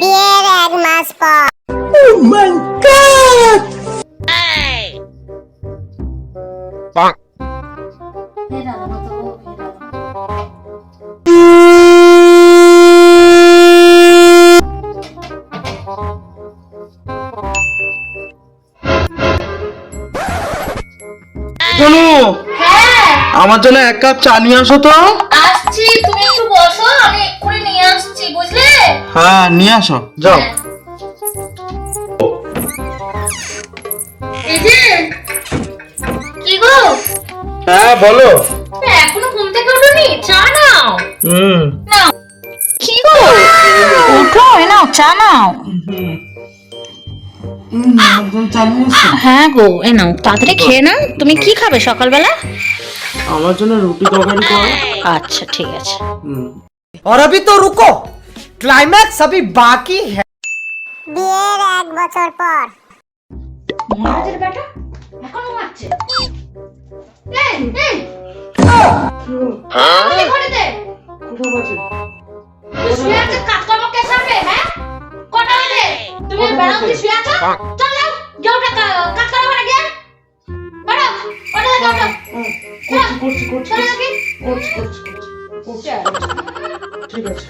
বিয়ের এক মাস পর। মতো হে আমার জন্য এক কাপ চা নিয়ে আসো তো। আসছি তুমি একটু বসো আমি এক্ষুনি নিয়ে আসছি বুঝলে? হ্যাঁ নিয়ে আসো যাও। হ্যাঁ। এই যে কি গো? হ্যাঁ বলো। এখনও ঘুম থেকে ওঠোনি? চা নাও। হুম। কি গো? ওঠো নাও চা নাও। হ্যাঁ গো এ নাও তাড়াতাড়ি খেয়ে নাও তুমি কি খাবে সকালবেলা আমার জন্য রুটি তরকারি কর আচ্ছা ঠিক আছে হুম और अभी तो रुको क्लाइमैक्स अभी बाकी है বিয়ের এক বছর পর মহারাজের বেটা এখনো মারছে এই এই তুমি ঘরে দে কোথাও বাজে তুই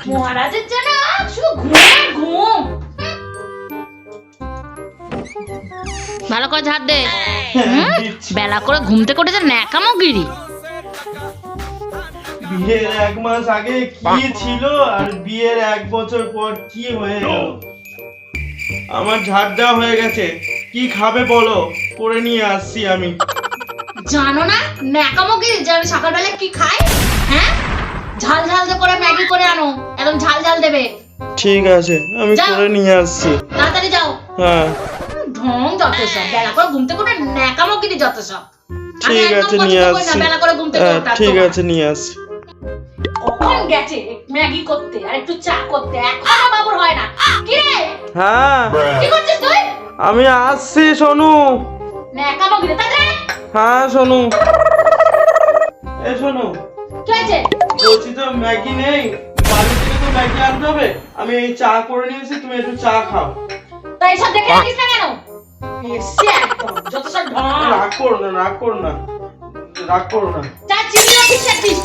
মহারাজের যেন শুধু ঘুম ঘুম। ভালো করে ঝাড় দে। হ্যাঁ, বেলা করে ঘুমতে করে যে ন্যাকামো গিরি বিয়ের এক মাস আগে কি ছিল আর বিয়ের এক বছর পর কি হয়ে গেল? আমার ঝাড় দেওয়া হয়ে গেছে। কি খাবে বলো? করে নিয়ে আসছি আমি। জানো না ন্যাকামো গিরি যে আমি সকালবেলা কি খাই? হ্যাঁ? ঝাল ঝাল করে ম্যাগি করে আনো একদম ঝাল ঝাল দেবে। ঠিক আছে আমি যাও। করে নিয়ে আসছি। তাড়াতাড়ি যাও। হ্যাঁ। ঢং যত সব বেলা করে ঘুমতে করে ন্যাকামো গিরি যত সব। আমি ঠিক একদম আছে পছন্দ নিয়ে করি না আসছি। বেলা করে ঘুম থেকে হ্যাঁ, ঠিক। আছে নিয়ে আসছি। কখন গেছে? ম্যাগি করতে আর একটু চা করতে এখনও বাবুর হয় না। কি রে? হ্যাঁ। কি করছিস তুই? আমি আসছি সোনু। ন্যাকামো গিরি তাড়াতাড়ি হ্যাঁ সোনু। এ সোনু। কি হয়েছে? বলছি তো ম্যাগি নেই। বাড়ি থেকে তো ম্যাগি আনতে হবে। আমি এই চা করে নিয়েছি তুমি একটু চা খাও। তা এসব দেখে রাখিস না কেন? এসে একদম যত সব ঢং। রাগ করো না রাগ করো না। রাগ করো না। চা চিনি রাখিস রাখিস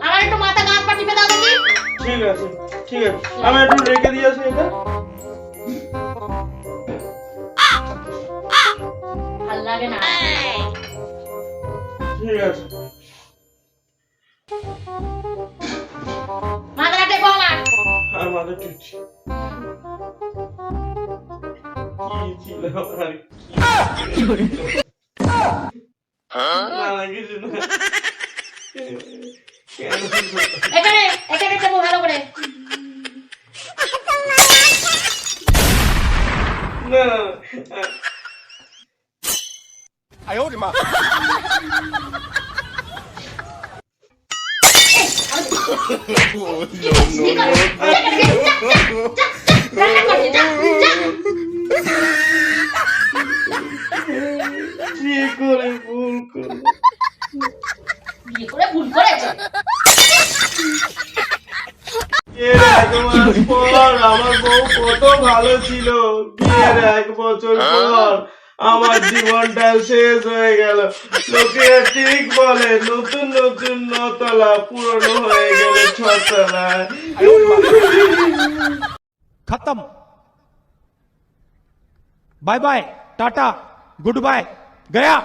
আমার একটু মাথা গাছ পা টিপে দাও দেখি। ঠিক আছে ঠিক আছে। আমি একটু রেখে দিয়েছি এটা। ভালো লাগে না। ঠিক আছে। মাথাটা টেপো আমার। আর মাথা টিপছি। কি ছিল আর কি? না না কিছু না। এখানে এখানে টেপো ভালো করে। না। কি করো? এখানে গিয়ে যা, যা, যা, যা, রান্না বিয়ে করে ভুল করেছে কত ভালো ছিল। এক বছর আমার জীবনটা শেষ হয়ে লোকে ঠিক বলে নতুন নতুন নতলা হয়ে গেল খতম। Bye bye tata good bye Gaya.